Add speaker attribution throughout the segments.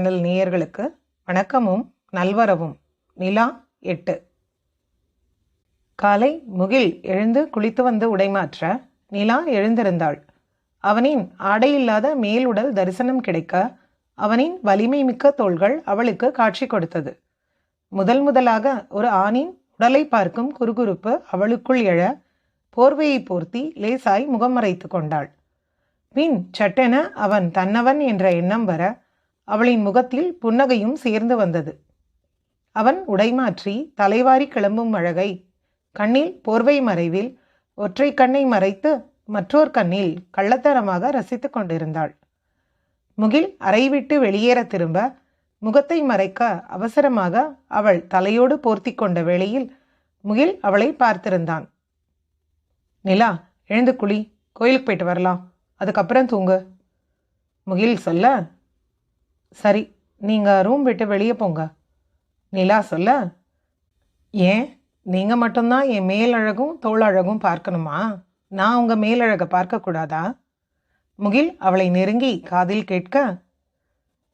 Speaker 1: Channel நேயர்களுக்கு வணக்கமும் நல்வரவும். நிலா எட்டு. காலை முகில் எழுந்து குளித்து வந்து உடைமாற்ற நிலா எழுந்திருந்தாள். அவனின் ஆடையில்லாத மேலுடல் தரிசனம் கிடைக்க அவனின் வலிமை மிக்க தோள்கள் அவளுக்கு காட்சி கொடுத்தது. முதல் முதலாக ஒரு ஆணின் உடலை பார்க்கும் குறுகுறுப்பு அவளுக்குள் எழ போர்வையை போர்த்தி லேசாய் முகம் மறைத்து கொண்டாள். பின் சட்டென அவன் தன்னவன் என்ற எண்ணம் வர அவளின் முகத்தில் புன்னகையும் சேர்ந்து வந்தது. அவன் உடைமாற்றி தலைவாரி கிளம்பும் அழகை கண்ணில் போர்வை மறைவில் ஒற்றை கண்ணை மறைத்து மற்றோர் கண்ணில் கள்ளத்தனமாக ரசித்துக் கொண்டிருந்தாள். முகில் அறை விட்டு வெளியேற திரும்ப முகத்தை மறைக்க அவசரமாக அவள் தலையோடு போர்த்தி கொண்ட வேளையில் முகில் அவளை பார்த்திருந்தான். நிலா எழுந்து குழி கோயிலுக்கு போயிட்டு வரலாம். அதுக்கப்புறம் தூங்கு. முகில் சொல்ல சரி நீங்கள் ரூம் விட்டு வெளியே போங்க. நிலா சொல்ல ஏன்? நீங்கள் மட்டும்தான் என் மேல் அழகும் அழகும் பார்க்கணுமா? நான் உங்கள் மேலழகை பார்க்கக்கூடாதா? முகில் அவளை நெருங்கி காதில் கேட்க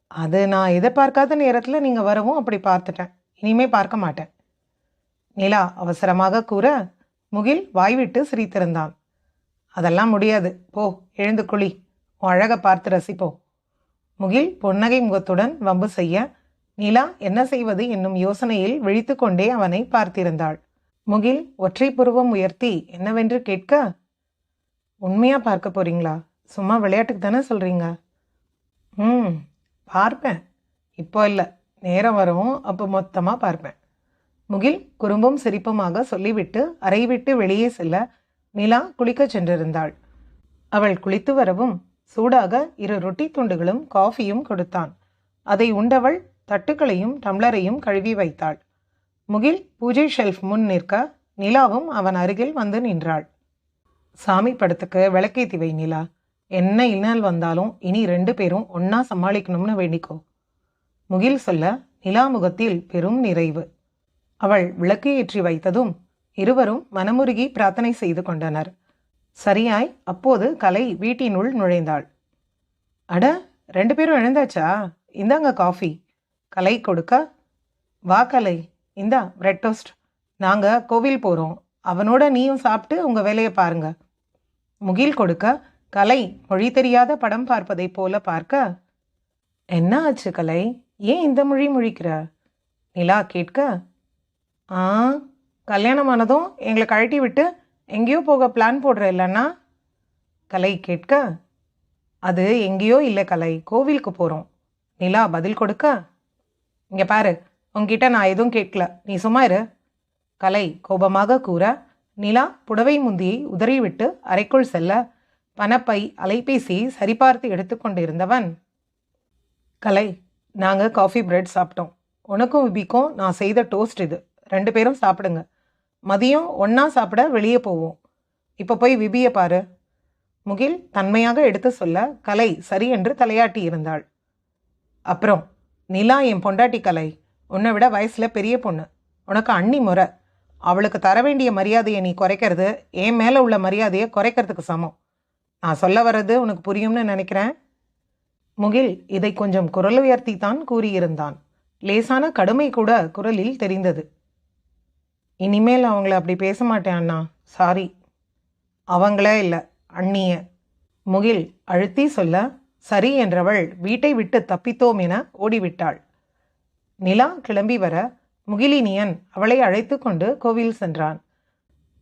Speaker 1: அது நான் எதிர்பார்க்காத நேரத்தில் நீங்கள் வரவும் அப்படி பார்த்துட்டேன். இனிமே பார்க்க மாட்டேன். நிலா அவசரமாக கூற முகில் வாய்விட்டு சிரித்திருந்தான். அதெல்லாம் முடியாது. போ எழுந்து குழி உன் அழகை பார்த்து ரசிப்போம். முகில் பொன்னகை முகத்துடன் வம்பு செய்ய நிலா என்ன செய்வது? என்னும் யோசனையில் விழித்து கொண்டே அவனை பார்த்திருந்தாள். முகில் ஒற்றை புருவம் உயர்த்தி என்னவென்று கேட்க? உண்மையாக பார்க்க போறீங்களா? சும்மா விளையாட்டுக்கு தானே சொல்கிறீங்க ம் பார்ப்பேன். இப்போ இல்லை. நேரம் வரும் அப்போ மொத்தமாக பார்ப்பேன். முகில் குறும்பும் சிரிப்புமாக சொல்லிவிட்டு அறை விட்டு வெளியே செல்ல நிலா குளிக்கச் சென்றிருந்தாள். அவள் குளித்து வரவும் சூடாக இரு ரொட்டி துண்டுகளும் காஃபியும் கொடுத்தான். அதை உண்டவள் தட்டுக்களையும் டம்ளரையும் கழுவி வைத்தாள். முகில் பூஜை ஷெல்ஃப் முன் நிற்க நிலாவும் அவன் அருகில் வந்து நின்றாள். சாமி படத்துக்கு விளக்கேத்தி வை நிலா. என்ன இன்னல் வந்தாலும் இனி ரெண்டு பேரும் ஒன்னா சமாளிக்கணும்னு வேண்டிக்கோ. முகில் சொல்ல நிலா முகத்தில் பெரும் நிறைவு. அவள் விளக்கு ஏற்றி வைத்ததும் இருவரும் மனமுருகி பிரார்த்தனை செய்து கொண்டனர். சரியாய் அப்போது கலை வீட்டினுள் நுழைந்தாள். அட ரெண்டு பேரும் எழுந்தாச்சா? இந்தாங்க காஃபி. கலை கொடுக்க வா கலை இந்தா பிரெட் டோஸ்ட் நாங்கள் கோவில் போகிறோம் அவனோட நீயும் சாப்பிட்டு உங்கள் வேலையை பாருங்க. முகில் கொடுக்க கலை மொழி தெரியாத படம் பார்ப்பதைப் போல பார்க்க. என்ன ஆச்சு கலை? ஏன் இந்த மொழி முழிக்கிற? நிலா கேட்க ஆ கல்யாணமானதும் எங்களை கழட்டி விட்டு எங்கேயோ போக பிளான் போடுற இல்லைன்னா கலை கேட்க. அது எங்கேயோ இல்லை கலை கோவிலுக்கு போகிறோம் நிலா பதில் கொடுக்க. இங்கே பாரு உங்ககிட்ட நான் எதுவும் கேட்கல. நீ சும்மா இரு. கலை கோபமாக கூற நிலா புடவை முந்தியை உதறிவிட்டு அறைக்குள் செல்ல பணப்பை அலைபேசியை சரிபார்த்து எடுத்துக்கொண்டிருந்தவன் கலை நாங்கள் காஃபி பிரெட் சாப்பிட்டோம். உனக்கும் விபிக்கும் நான் செய்த டோஸ்ட் இது. ரெண்டு பேரும் சாப்பிடுங்க. மதியம் ஒன்றா சாப்பிட வெளியே போவோம். இப்போ போய் விபியை பாரு. முகில் தன்மையாக எடுத்து சொல்ல கலை சரி என்று தலையாட்டி இருந்தாள். அப்புறம் நிலா என் பொண்டாட்டி கலை. உன்னை விட வயசில் பெரிய பொண்ணு. உனக்கு அண்ணி முறை. அவளுக்கு தர வேண்டிய மரியாதையை நீ குறைக்கிறது என் மேலே உள்ள மரியாதையை குறைக்கிறதுக்கு சமம். நான் சொல்ல வர்றது உனக்கு புரியும்னு நினைக்கிறேன்? முகில் இதை கொஞ்சம் குரல் உயர்த்தி தான் கூறியிருந்தான். லேசான கடுமை கூட குரலில் தெரிந்தது. இனிமேல் அவங்கள அப்படி பேச மாட்டேன் அண்ணா. சாரி அவங்களே இல்லை. அண்ணிய. முகில் அழுத்தி சொல்ல சரி என்றவள் வீட்டை விட்டு தப்பித்தோம் என ஓடிவிட்டாள். நிலா கிளம்பி வர முகிலினியன் அவளை அழைத்து கொண்டு கோவில் சென்றான்.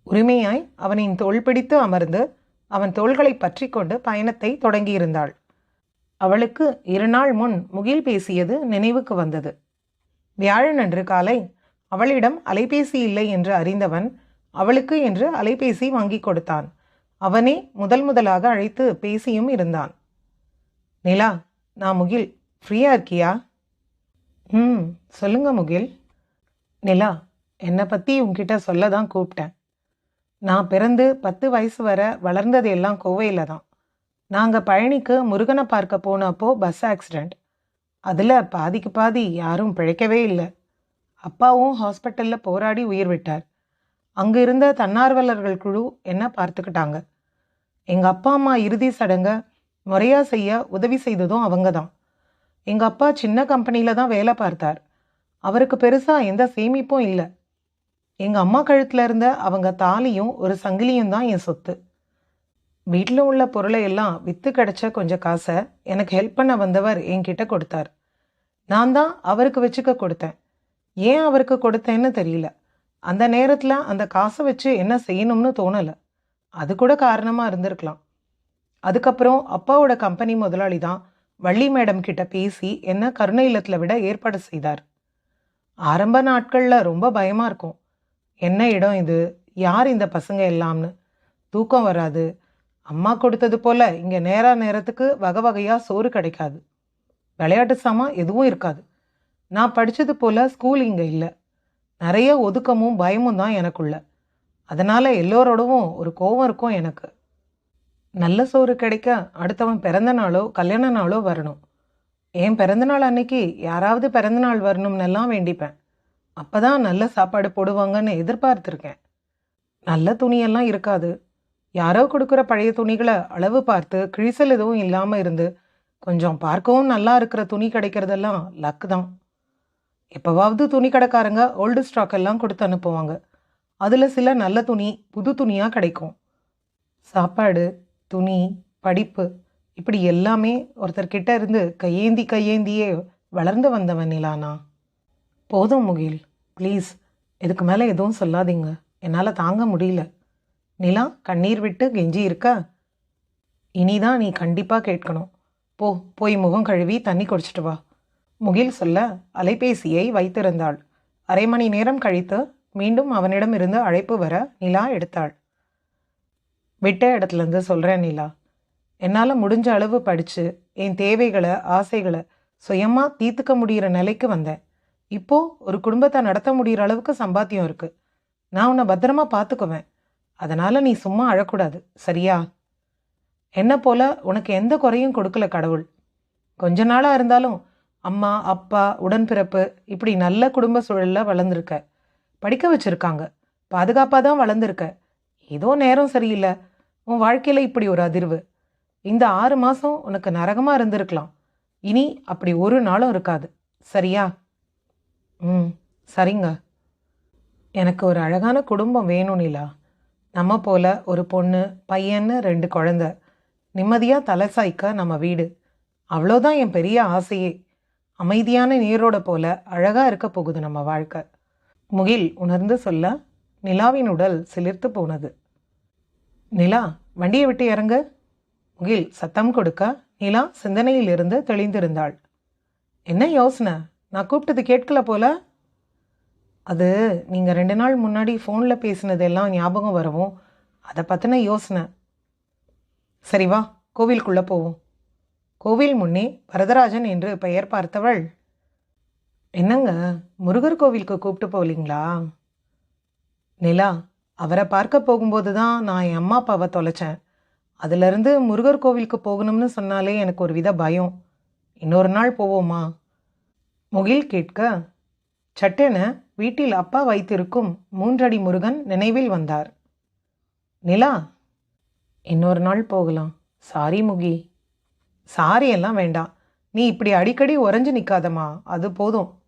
Speaker 1: உரிமையாய் அவனின் தோள் பிடித்து அமர்ந்து அவன் தோள்களை பற்றி கொண்டு பயணத்தை தொடங்கியிருந்தாள். அவளுக்கு இருநாள் முன் முகில் பேசியது நினைவுக்கு வந்தது. வியாழனன்று காலை அவளிடம் அலைபேசி இல்லை என்று அறிந்தவன் அவளுக்கு என்று அலைபேசி வாங்கி கொடுத்தான். அவனே முதல் முதலாக அழைத்து பேசியும் இருந்தான். நிலா நான் முகில் ஃப்ரீயா இருக்கியா? ம் சொல்லுங்க முகில். நிலா என்னை பற்றி உங்ககிட்ட சொல்ல தான் கூப்பிட்டேன் நான் பிறந்து பத்து வயசு வர வளர்ந்தது எல்லாம் கோவையில் தான். நாங்கள் பழனிக்கு முருகனை பார்க்க போனப்போ பஸ் ஆக்சிடெண்ட் அதில் பாதிக்கு பாதி யாரும் பிழைக்கவே இல்லை. அப்பாவும் ஹாஸ்பிட்டலில் போராடி உயிர் விட்டார். அங்கே இருந்த தன்னார்வலர்கள் குழு என்ன பார்த்துக்கிட்டாங்க? எங்கள் அப்பா அம்மா இறுதி சடங்கை முறையாக செய்ய உதவி செய்ததும் அவங்க தான் எங்கள் அப்பா சின்ன கம்பெனியில் தான் வேலை பார்த்தார். அவருக்கு பெருசாக எந்த சேமிப்பும் இல்லை. எங்கள் அம்மா கழுத்தில் இருந்த அவங்க தாலியும் ஒரு சங்கிலியும் தான் என் சொத்து. வீட்டில் உள்ள பொருளை எல்லாம் விற்று கிடச்ச கொஞ்சம் காசை எனக்கு ஹெல்ப் பண்ண வந்தவர் என்கிட்ட கொடுத்தார். நான் தான் அவருக்கு வச்சுக்க கொடுத்தேன். ஏன் அவருக்கு கொடுத்தேன்னு தெரியல. அந்த நேரத்தில் அந்த காசை வச்சு என்ன செய்யணும்னு தோணலை. அது கூட காரணமாக இருந்திருக்கலாம். அதுக்கப்புறம் அப்பாவோட கம்பெனி முதலாளி தான் வள்ளி மேடம் கிட்ட பேசி என்ன கருணை இல்லத்தில் விட ஏற்பாடு செய்தார். ஆரம்ப நாட்களில் ரொம்ப பயமாக இருக்கும். என்ன இடம் இது? யார் இந்த பசங்க எல்லாம்னு? தூக்கம் வராது. அம்மா கொடுத்தது போல் இங்கே நேராக நேரத்துக்கு வகை வகையாக சோறு கிடைக்காது. விளையாட்டு சாமான் எதுவும் இருக்காது. நான் படித்தது போல் ஸ்கூல் இங்கே இல்லை. நிறைய ஒதுக்கமும் பயமும் தான் எனக்குள்ள. அதனால் எல்லோரோடவும் ஒரு கோவம் இருக்கும் எனக்கு. நல்ல சோறு கிடைக்க அடுத்தவன் பிறந்த நாளோ கல்யாண நாளோ வரணும். என் பிறந்தநாள் அன்னைக்கு யாராவது பிறந்தநாள் வரணும்னெல்லாம் வேண்டிப்பேன். அப்போ தான் நல்ல சாப்பாடு போடுவாங்கன்னு எதிர்பார்த்துருக்கேன். நல்ல துணியெல்லாம் இருக்காது. யாரோ கொடுக்குற பழைய துணிகளை அளவு பார்த்து கிழிசல் எதுவும் இல்லாமல் இருந்து கொஞ்சம் பார்க்கவும் நல்லா இருக்கிற துணி கிடைக்கிறதெல்லாம் லக் தான். எப்போவாவது துணி கடைக்காரங்க ஓல்டு ஸ்டாக் எல்லாம் கொடுத்து அனுப்புவாங்க. அதில் சில நல்ல துணி புது துணியாக கிடைக்கும். சாப்பாடு துணி படிப்பு இப்படி எல்லாமே ஒருத்தர்கிட்ட இருந்து கையேந்தி கையேந்தியே வளர்ந்து வந்தவன் நிலானா போதும் முகில் ப்ளீஸ் இதுக்கு மேலே எதுவும் சொல்லாதீங்க. என்னால் தாங்க முடியல. நிலா கண்ணீர் விட்டு கெஞ்சி இருக்க? இனிதான் நீ கண்டிப்பாக கேட்கணும். போ போய் முகம் கழுவி தண்ணி குடிச்சிட்டு வா. முகில் சொல்ல அலைபேசியை வைத்திருந்தாள். அரை மணி நேரம் கழித்து மீண்டும் அவனிடமிருந்து அழைப்பு வர நிலா எடுத்தாள். விட்ட இடத்துலேருந்து சொல்கிறேன் நிலா. என்னால் முடிஞ்ச அளவு படித்து என் தேவைகளை ஆசைகளை சுயமாக தீர்த்துக்க முடிகிற நிலைக்கு வந்தேன். இப்போது ஒரு குடும்பத்தை நடத்த முடிகிற அளவுக்கு சம்பாத்தியம் இருக்குது நான் உன்னை பத்திரமா பார்த்துக்குவேன் அதனால் நீ சும்மா அழக்கூடாது சரியா? என்ன போல உனக்கு எந்த குறையும் கொடுக்கல கடவுள். கொஞ்ச நாளாக இருந்தாலும் அம்மா அப்பா உடன்பிறப்பு இப்படி நல்ல குடும்ப சூழலில் வளர்ந்துருக்க. படிக்க வச்சுருக்காங்க. பாதுகாப்பாக தான் வளர்ந்துருக்க. ஏதோ நேரம் சரியில்லை. உன் வாழ்க்கையில் இப்படி ஒரு அதிர்வு. இந்த ஆறு மாதம் உனக்கு நரகமாக இருந்திருக்கலாம். இனி அப்படி ஒரு நாளும் இருக்காது. சரியா? ம் சரிங்க. எனக்கு ஒரு அழகான குடும்பம் வேணும் நிலா. நம்ம போல ஒரு பொண்ணு பையன்னு ரெண்டு குழந்த. நிம்மதியாக தலை சாய்க்க நம்ம வீடு. அவ்வளோதான் என் பெரிய ஆசையே. அமைதியான நீரோட போல அழகாக இருக்க போகுது நம்ம வாழ்க்கை. முகில் உணர்ந்து சொல்ல நிலாவின் உடல் சிலிர்த்து போனது. நிலா வண்டியை விட்டு இறங்க. முகில் சத்தம் கொடுக்க நிலா சிந்தனையிலிருந்து தெளிந்திருந்தாள். என்ன யோசனை? நான் கூப்பிட்டது கேட்கல போல. அது நீங்கள் ரெண்டு நாள் முன்னாடி ஃபோனில் பேசினதெல்லாம் ஞாபகம் வரவும் அதை பற்றின யோசனை. சரி வா கோவிலுக்குள்ளே போவோம். கோவில் முன்னே வரதராஜன் என்று பெயர் பார்த்தவள். என்னங்க முருகர் கோவிலுக்கு கூப்பிட்டு போகலீங்களா நிலா அவரை பார்க்க போகும்போது தான் நான் என் அம்மா அப்பாவை தொலைச்சேன். அதுலேருந்து முருகர் கோவிலுக்கு போகணும்னு சொன்னாலே எனக்கு ஒரு வித பயம். இன்னொரு நாள் போவோமா? முகில் கேட்க சட்டென வீட்டில் அப்பா வைத்திருக்கும் மூன்றடி முருகன் நினைவில் வந்தார். நிலா இன்னொரு நாள் போகலாம். சாரி முகி சாரி எல்லாம் வேண்டாம். நீ இப்படி அடிக்கடி உறைஞ்சு நிற்காதம்மா அது போதும்.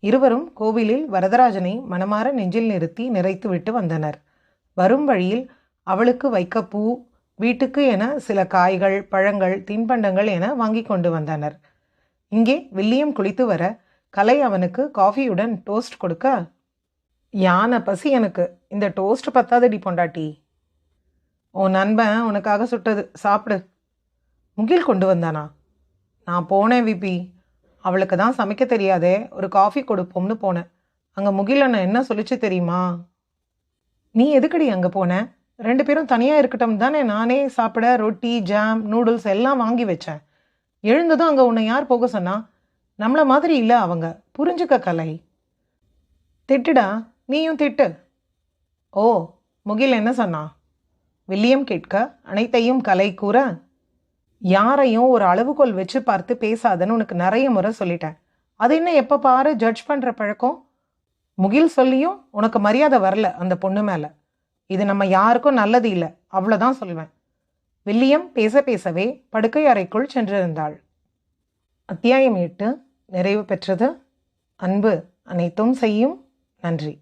Speaker 1: இருவரும் கோவிலில் வரதராஜனை மனமாற நெஞ்சில் நிறுத்தி நிறைத்து விட்டு வந்தனர். வரும் வழியில் அவளுக்கு வைக்க பூ வீட்டுக்கு என சில காய்கள் பழங்கள் தின்பண்டங்கள் என வாங்கி கொண்டு வந்தனர். இங்கே வில்லியம் குளித்து வர கலை அவனுக்கு காஃபியுடன் டோஸ்ட் கொடுக்க யானை பசி எனக்கு. இந்த டோஸ்ட் பத்தாதடி பொண்டாட்டி. உன் நண்பன் உனக்காக சுட்டது. சாப்பிடு. முகில் கொண்டு வந்தானா? நான் போனேன் விபி. அவளுக்கு தான் சமைக்க தெரியாதே. ஒரு காஃபி கொடுப்போம்னு போனேன். அங்கே முகில் அண்ணன் என்ன சொல்லிச்சு தெரியுமா? நீ எதுக்கடி அங்கே போன? ரெண்டு பேரும் தனியாக இருக்கட்டும் தானே. நானே சாப்பிட ரொட்டி ஜாம் நூடுல்ஸ் எல்லாம் வாங்கி வச்சேன். எழுந்ததும் அங்கே உன்னை யார் போக சொன்னா? நம்மளை மாதிரி இல்லை அவங்க. புரிஞ்சுக்க கலை. திட்டுடா. நீயும் திட்டு. ஓ முகில் என்ன சொன்னா? வில்லியம் கேட்க அனைத்தையும் கலை கூற யாரையும் ஒரு அளவுகோல் வச்சு பார்த்து பேசாதன்னு உனக்கு நிறைய முறை சொல்லிட்டேன். அது என்ன எப்போ பாரு ஜட்ஜ் பண்ணுற பழக்கம்? முகில் சொல்லியும் உனக்கு மரியாதை வரல அந்த பொண்ணு மேலே. இது நம்ம யாருக்கும் நல்லது இல்லை அவ்வளோதான் சொல்வேன் வில்லியம் பேச பேசவே படுக்கை அறைக்குள் சென்றிருந்தாள். அத்தியாயம் எட்டு நிறைவு பெற்றது. அன்பு அனைத்தும் செய்யும். நன்றி.